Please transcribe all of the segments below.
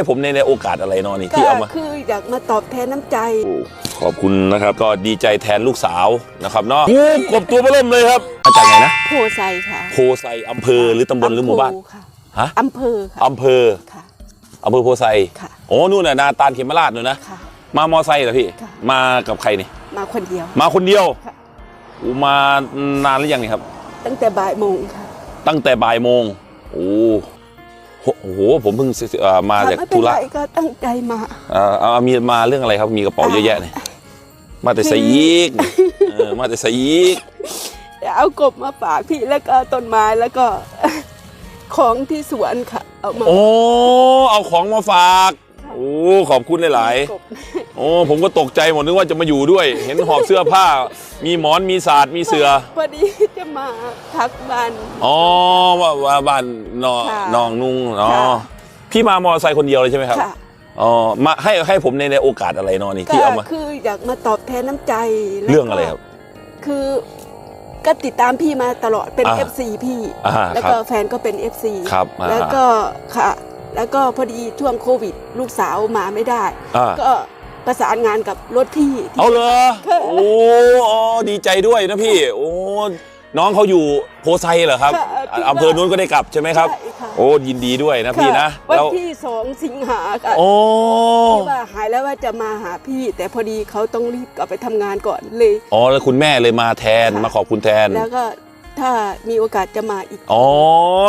ให้ผมในในโอกาสอะไรเนอนนี่ก็ที่เอามา คืออยากมาตอบแทนน้ำใจโอ้ขอบคุณนะครับ ก็ดีใจแทนลูกสาวนะครับเนาะโอ้กบตัวเบอเริ่มเลยครับมาจากไหนนะโพไซค่ะโพไซอำเภอหรือตำบลหรือหมู่บ้านำเภค่ะฮะ อำเภอค่ะอำเภอค่ะ อำเภอโพไซค่ะ โอ้นู่นน่ะนาตาลเขมราชนู่นนะ ค่ะ มามอไซค์เหรอพี่ ค่ะ มากับใครนี่ มาคนเดียว มาคนเดียวค่ะอูมานานหรือยังนี่ครับ ตั้งแต่บ่ายโมงค่ะ ตั้งแต่บ่ายโมง โอ้ โหโอ้โหผมเพิ่งเอ่อมาจากไม่เป็ธุนระไรก็ตั้งใจมาเอ่อเอามีมาเรื่องอะไรครับมีกระเป๋าเยอะแยะเนี่ยมาแต่ใส่ยีกเออมาแต่ใส่ยีกเอากบมาฝากพี่แล้วก็ต้นไม้แล้วก็ของที่สวนค่ะเอามาโอ้เอาของมาฝากโอ้ขอบคุณหลายกบๆโอ้ผมก็ตกใจหมดนึกว่าจะมาอยู่ด้วย เห็นหอบเสื้อผ้า มีหมอนมีศาสตร์มีเสือ พอดีจะมาทักบ้าน อ๋อว่าว่าบ้านนอค่ะนองนุ่งอ๋อค่ะ พี่มามอเตอร์ไซค์คนเดียวเลยใช่ไหมครับค่ะอ๋อมาให้ให้ผมในในโอกาสอะไรเนอนี่ก็ที่เอามาคืออยากมาตอบแทนน้ำใจแล้วก็เรื่องอะไรครับ คือก็ติดตามพี่มาตลอดเป็น อ่า FC พี่ อ่าแล้วครับก็แฟนก็เป็น FC ครับอ่า แล้วก็ค่ะ แล้วก็พอดีช่วงโควิด ลูกสาวมาไม่ได้ อ่า ก็ประสานงานกับรถพี่ที่ เอาเลยค่ะ โอ้อ๋อดีใจด้วยนะพี่ โอ้ น้องเขาอยู่โพไซเหรอครับค่ะที่อำเภอนู้นก็ได้กลับใช่ไหมครับ ใช่ค่ะ โอ้ ยินดีด้วยนะพี่นะค่วันแล้ว ที่สองสิงหาค่ะโอ้ ที่ว่าหายแล้วว่าจะมาหาพี่ แต่พอดีเขาต้องรีบกลับไปทำงานก่อนเลย อ๋อ แล้วคุณแม่เลยมาแทน ค่ะ มาขอบคุณแทน แล้วก็ ถ้ามีโอกาสจะมาอีก อ๋อ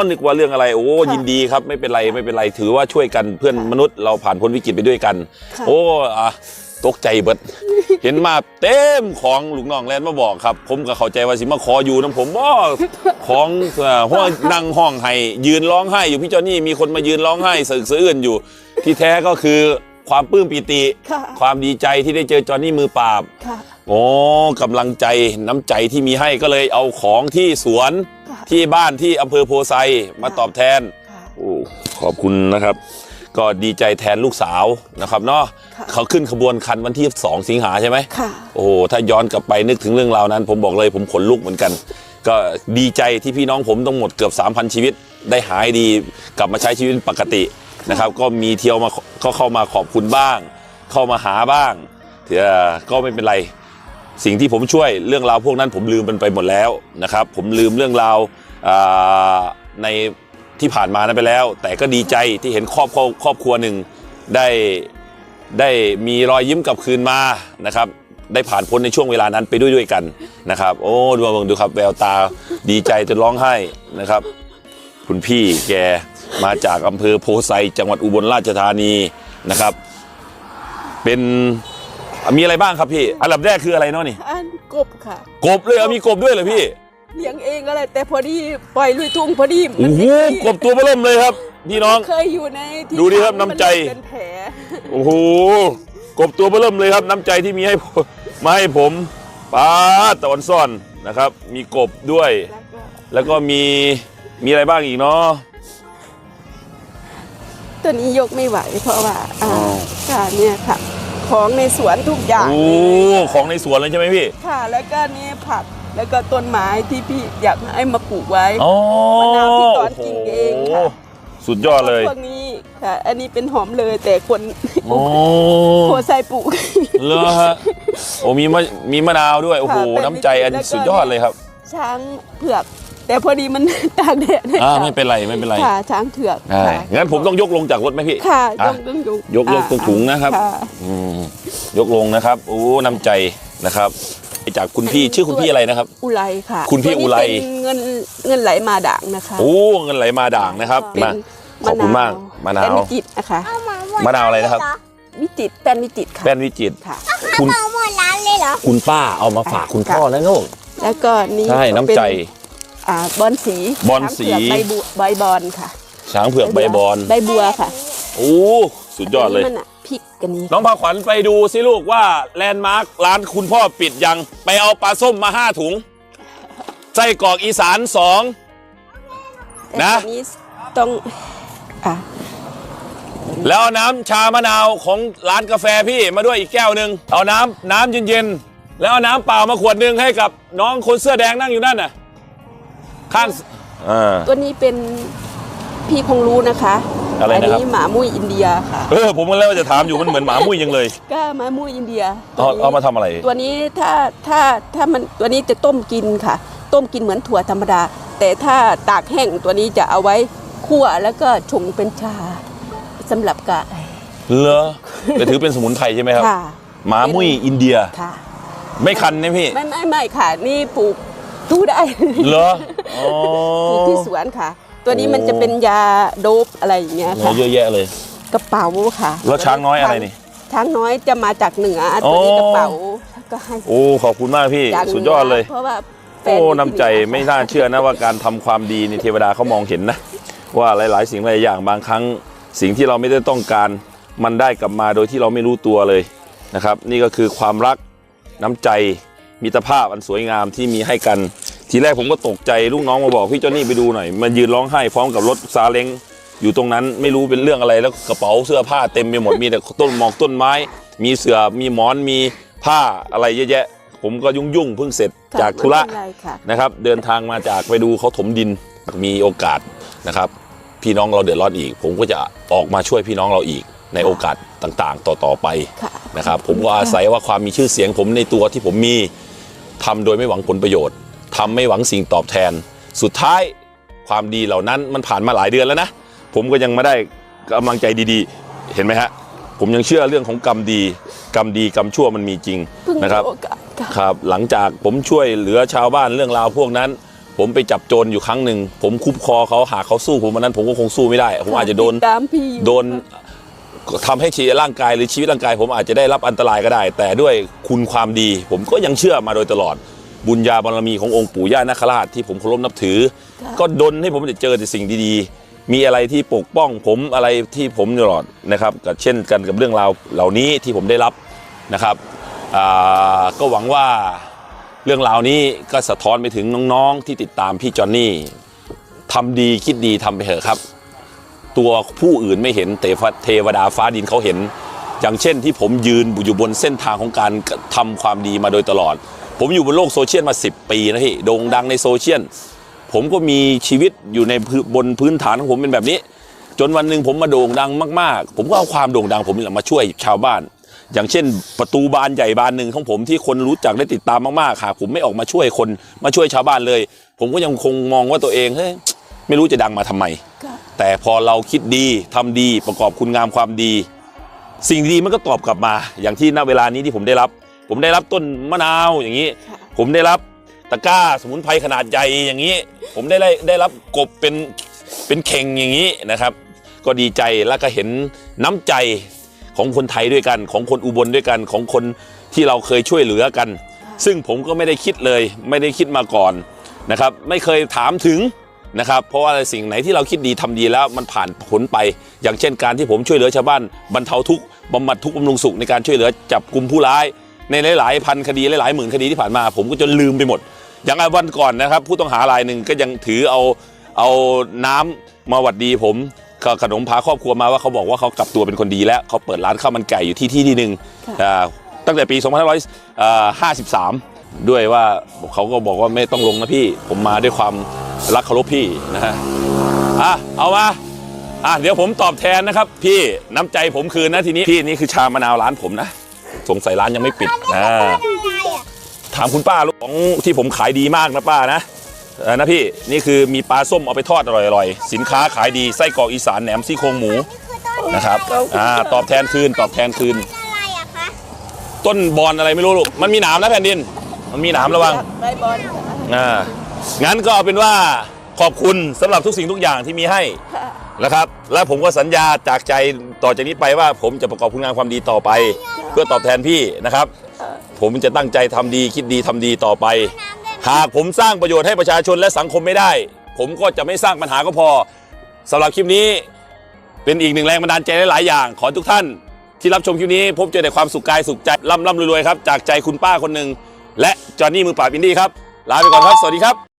นึกว่าเรื่องอะไร โอ้ค่ะยินดีครับ ไม่เป็นไรค่ะไม่เป็นไร ถือว่าช่วยกันเพื่อนค่ะมนุษย์เราผ่านพ้นวิกฤตไปด้วยกันค่ะโอ้อะตกใจเบิด เห็นมาเต็มของลูกน้องแลนมาบอกครับ ผมก็เข้าใจว่าสิมาขออยู่นะผมบ่ของเอ่อห้องนั่งห้องให้ยืนร้องไห้อยู่พี่จอนนี่มีคนมายืนร้องไห้สะอึกสะอื้นอยู่ ที่แท้ก็คือ ความปลื้มปิติ ค่ะความดีใจที่ได้เจอจอนนี่มือปราบค่ะ โอ้กำลังใจน้ำใจที่มีให้ก็เลยเอาของที่สวนค่ะ ที่บ้านที่อำเภอโพไซมาตอบแทน ค่ะ โอ้ขอบคุณนะครับ ก็ดีใจแทนลูกสาวนะครับเนาะค่ะ เขาขึ้นขบวนคันวันที่ 2 สิงหาใช่ไหม ค่ะ โอ้โห ถ้าย้อนกลับไปนึกถึงเรื่องราวนั้น ผมบอกเลยผมขนลุกเหมือนกัน ก็ดีใจที่พี่น้องผมต้องหมดเกือบ 3,000 ชีวิต ได้หายดีกลับมาใช้ชีวิตปกติ นะครับ ก็มีเที่ยวมาก็เข้ามาขอบคุณบ้าง เข้ามาหาบ้างเอ่อก็ไม่เป็นไร สิ่งที่ผมช่วยเรื่องราวพวกนั้นผมลืมมันไปหมดแล้วนะครับ ผมลืมเรื่องราวอ่าในที่ผ่านมานั้นไปแล้ว แต่ก็ดีใจที่เห็นครอบครัวครอบครัวหนึ่งได้ได้มีรอยยิ้มกลับคืนมานะครับ ได้ผ่านพ้นในช่วงเวลานั้นไปด้วยด้วยกันนะครับ โอ้ดูมาเบิ่งดูครับแววตาดีใจจนร้องไห้นะครับ คุณพี่แก มาจากอำเภอโพไซจังหวัดอุบลราชธานีนะครับ เป็นมีอะไรบ้างครับพี่ อันดับแรกคืออะไรเนาะนี่ อันกบค่ะ กบเลยเหรอมีกบด้วยเหรอพี่ เลี้ยงเองก็เลยแต่พอดีปล่อยลุยทุ่งพอดีโอ้โหไม่กบตัวเบอเริ่มเลยครับพี่น้อง เคยอยู่ในที่ดูดิครับทำน้ำใจมัเป็นแผลโอ้โหกบตัวเบอเริ่มเลยครับ น้ำใจที่มีให้ผมมาให้ผมป้าดตะวันซ่อนนะครับ มีกบด้วย แล้วก็แล้วก็มีมีอะไรบ้างอีกเนาะ ตัวนี้ยกไม่ไหวเพราะว่าอ่าอ้าวค่ะเนี่ยค่ะ ของในสวนทุกอย่างโอ้ของในสวนเลยใช่ไหมพี่ ค่ะ แล้วก็นี่ผักแล้วก็ต้นไม้ที่พี่อยากให้มาปลูกไว้อ๋อมะนาวที่ตอนกินเองค่ะโโหสุดยอดเลยพวกนี้ค่ะ อันนี้เป็นหอมเลยแต่คนโอ้โพไซปลูกเลอฮะโอ้มีมะมีมะนาวด้วยโอ้โหค่ะเป็นน้ำใจอันแล้วก็สุดยอดเลยครับ ช้างเผือก แต่พอดีมันตากแดดนะอ่าคะไม่เป็นไรไม่เป็นไรค่ะช้างเผือกใช่ค่ะงั้นผมต้องยกลงจากรถไหมพี่ค่ะอะยกต้องยกยกยกตรงถุงนะครับค่ะอืมยกลงนะครับโอ้น้ำใจนะครับจากคุณพี่ชื่อคุณพี่อะไรนะครับ อุไรค่ะคุณพี่อุไรตัวนี้เป็นเงินเงินไหลมาด่างนะคะโอ้เงินไหลมาด่างนะครับเป็นมา ขอบคุณมากมะนาว เป็นวิจิตรนะคะ มะนาวอะไรนะครับ วิจิตรเป็นวิจิตรค่ะแป้นวิจิตรค่ะ คุณเอาหมดร้านเลยเหรอ คุณป้าเอามาฝากคุณพ่อแล้วลูกแล้วก็นี่ใช่น้ำใจ เป็น อ่าบอนสีบอนสี ช้างเผืกใบบัวใบบอนค่ะช้างเผือกใบบอลใบบัวค่ะโอ้สุดยอดเลย นนี้มันอะพริกกันนี้น้องพาขวัญไปดูสิลูกว่าแลนด์มาร์คร้านคุณพ่อปิดยัง ไปเอาปลาส้มมาห้าถุงไส้กรอกอีสานสอง นะ แต่ตัวนี้ต้องอะแล้วเอาน้ำชามะนาวของร้านกาแฟพี่มาด้วยอีกแก้วหนึ่งเอาน้ำน้ำเย็นๆแล้วเอาน้ำเปล่ามาขวดหนึ่งให้กับน้องคนเสื้อแดงนั่งอยู่นั่นน่ะ ข้างอ่า ตัวนี้เป็นพี่คงรู้นะคะอะไรอันะครับ นี้หมามุ้ยอินเดียค่ะเออผมก็แล้วาจะถามอยู่มันเหมือนหมามุ้ยยังเลย ก็หมามุ้ยอินเดียเอาตัวนี้เอามาทำอะไร ตัวนี้ถ้าถ้าถ้ามันตัวนี้จะต้มกินค่ะ ต้มกินเหมือนถั่วธรรมดา แต่ถ้าตากแห้งตัวนี้จะเอาไว้คั่วแล้วก็ชงเป็นชาสำหรับกะเหรอแต่ถือเป็นสมุนไพรใช่ไหมครับ ค่ะหมามุ้ยอินเดีย ค่ะ ไม่คันนะพี่ ไม่ไม่ไม่ค่ะ นี่ปลูกทูได้ เหรออ๋อ ปลูกที่สวนค่ะ ตัวนี้มันจะเป็นยาโดบอะไรอย่างเงี้ยโอ้ค่ะเยอะแยะเลย กระเป๋าค่ะแล้วช้างน้อยอะไรนี่ช้างน้อยจะมาจากเหนือตัวนี้อ๋อกระเป๋าก็ให้โอ้ขอบคุณมากพี่จากหนืสุดยอดเลยเพราะว่าแฟโอ้ยู่ที่น้ำใจเหอไม่น่าเชื่อนะว่าการทำความดีในเทวดาเขามองเห็นนะ ว่าหลาย ๆ สิ่งหลายอย่างบางครั้ง สิ่งที่เราไม่ได้ต้องการมันได้กลับมาโดยที่เราไม่รู้ตัวเลยนะครับ นี่ก็คือความรักน้ำใจมิตรภาพอันสวยงามที่มีให้กัน ทีแรกผมก็ตกใจลูกน้องมาบอกพี่เจ้านี่ไปดูหน่อยมันยืนร้องไห้พร้อมกับรถซาเล้งอยู่ตรงนั้นไม่รู้เป็นเรื่องอะไรแล้วกระเป๋าเสื้อผ้าเต็มไปหมดมีแต่ต้นหมอกต้นไม้ มีเสือมีหมอนมีผ้าอะไรเยอะแยะ ผมก็ยุ่งยุ่งๆเพิ่งเสร็จค่ะจากธุระไม่เป็นไรค่ะนะครับ เดินทางมาจากไปดูเขาถมดินมีโอกาสนะครับ พี่น้องเราเดือดร้อนอีก ผมก็จะออกมาช่วยพี่น้องเราอีกในโอกาสต่างๆ ต่อๆไปค่ะนะครับ ผมก็อาศัยว่าความมีชื่อเสียงผมในตัวที่ผมมีทำโดยไม่หวังผลประโยชน์ ทำไม่หวังสิ่งตอบแทน สุดท้ายความดีเหล่านั้นมันผ่านมาหลายเดือนแล้วนะ ผมก็ยังไม่ได้กำลังใจดีๆ เห็นไหมฮะ ผมยังเชื่อเรื่องของกรรมดี กรรมดีกรรมชั่วมันมีจริงเพิ่งมีนะครับโอกาสค่ะครับหลังจากผมช่วยเหลือชาวบ้านเรื่องราวพวกนั้น ผมไปจับโจรอยู่ครั้งหนึ่ง ผมคุบคอเขาหากเขาสู้ผมวันนั้น ผมก็คงสู้ไม่ได้ ผมอาจจะโดนติตามพี่อยู่โดนทำให้ชีวิตร่างกายหรือชีวิตร่างกาย ผมอาจจะได้รับอันตรายก็ได้ แต่ด้วยคุณความดี ผมก็ยังเชื่อมาโดยตลอด บุญญาบารมีขององค์ปู่ย่านาคราชที่ผมเคารพนับถือ ก็ดนให้ผมได้เจอแต่สิ่งดีๆ มีอะไรที่ปกป้องผมอะไรที่ผมตลอดนะครับกับเช่นกันกับเรื่องราวเหล่านี้ที่ผมได้รับนะครับอ่าก็หวังว่าเรื่องราวนี้ก็สะท้อนไปถึงน้องๆที่ติดตามพี่จอนนี่ทำดีคิดดีทำไปเถอะครับ ตัวผู้อื่นไม่เห็นแต่เทวดาฟ้าดินเขาเห็น อย่างเช่นที่ผมยืนอยู่บนเส้นทางของการทำความดีมาโดยตลอด ผมอยู่บนโลกโซเชียลมา 10 ปีนะพี่โด่งดังในโซเชียลผมก็มีชีวิตอยู่ในบนพื้นฐานของผมเป็นแบบนี้ จนวันหนึ่งผมมาโด่งดังมากๆ ผมก็เอาความโด่งดังผมนี่แหละมาช่วยชาวบ้าน อย่างเช่น ประตูบานใหญ่บานหนึ่งของผมที่คนรู้จักได้ติดตามมากๆหากผมไม่ออกมาช่วยคนมาช่วยชาวบ้านเลย ผมก็ยังคงมองว่าตัวเองเฮ้ยไม่รู้จะดังมาทำไม แต่พอเราคิดดีทำดีประกอบคุณงามความดี สิ่งดีมันก็ตอบกลับมา อย่างที่ณเวลานี้ที่ผมได้รับ ผมได้รับต้นมะนาวอย่างนี้ ค่ะ ผมได้รับตะกร้าสมุนไพรขนาดใหญ่อย่างนี้ ผมได้ได้ได้รับกบเป็นเป็นเข่งอย่างนี้นะครับ ก็ดีใจแล้วก็เห็นน้ำใจของคนไทยด้วยกัน ของคนอุบลด้วยกันของคนที่เราเคยช่วยเหลือกัน ซึ่งผมก็ไม่ได้คิดเลย ไม่ได้คิดมาก่อนนะครับ ไม่เคยถามถึงนะครับ เพราะว่าสิ่งไหนที่เราคิดดีทำดีแล้วมันผ่านผลไป อย่างเช่นการที่ผมช่วยเหลือชาวบ้านบรรเทาทุกข์บำบัดทุกข์บำรุงสุขในการช่วยเหลือจับกลุ่มผู้ร้าย ในหลายๆพันคดีหลายๆหมื่นคดีที่ผ่านมา ผมก็จนลืมไปหมด อย่างวันก่อนนะครับ ผู้ต้องหารายหนึ่งก็ยังถือเอาเอาน้ำมาหวัดดีผมก็ขนมพาครอบครัวมาว่าเขาบอกว่าเขากลับตัวเป็นคนดีแล้วเขาเปิดร้านข้าวมันไก่อยู่ที่ที่ที่หนึ่งค่ะอ่าตั้งแต่ปี 2553 ด้วยว่าเขาก็บอกว่าไม่ต้องลงนะพี่ ผมมาด้วยความรักเคารพพี่นะฮะอะเอามาอะเดี๋ยวผมตอบแทนนะครับ พี่น้ำใจผมคืนนะทีนี้พี่นี่คือชามะนาวร้านผมนะ สงสัยร้านยังไม่ปิดนะถามคุณป้าลูกของที่ผมขายดีมากนะป้านะเออนะพี่นี่คือมีปลาส้มเอาไปทอดอร่อยๆ สินค้าขายดีไส้กรอกอีสานแหนมซี่โครงหมูนะครับอ่าตอบแทนคืนตอบแทนคืนอะไรอะคะต้นบอลอะไรไม่รู้ลูกมันมีหนามนะแผ่นดิน มันมีหนามระวังใบบอลค่ะอ่างั้นก็เอาเป็นว่าขอบคุณสำหรับทุกสิ่งทุกอย่างที่มีให้ค่ะ นะครับ และผมก็สัญญาจากใจต่อจากนี้ไปว่า ผมจะประกอบคุณงามความดีต่อไป เพื่อตอบแทนพี่นะครับ ผมจะตั้งใจทำดีคิดดีทำดีต่อไป หากผมสร้างประโยชน์ให้ประชาชนและสังคมไม่ได้ ผมก็จะไม่สร้างปัญหาก็พอสำหรับคลิปนี้ เป็นอีกหนึ่งแรงบันดาลใจหลายอย่าง ขอทุกท่าน ที่รับชมคลิปนี้ พบเจอแต่ความสุขกายสุขใจร่ำร่ำรวยๆครับจากใจคุณป้าคนหนึ่งและจอห์นนี่มือปราบอินดี้ครับลาไปก่อนครับสวัสดีครับ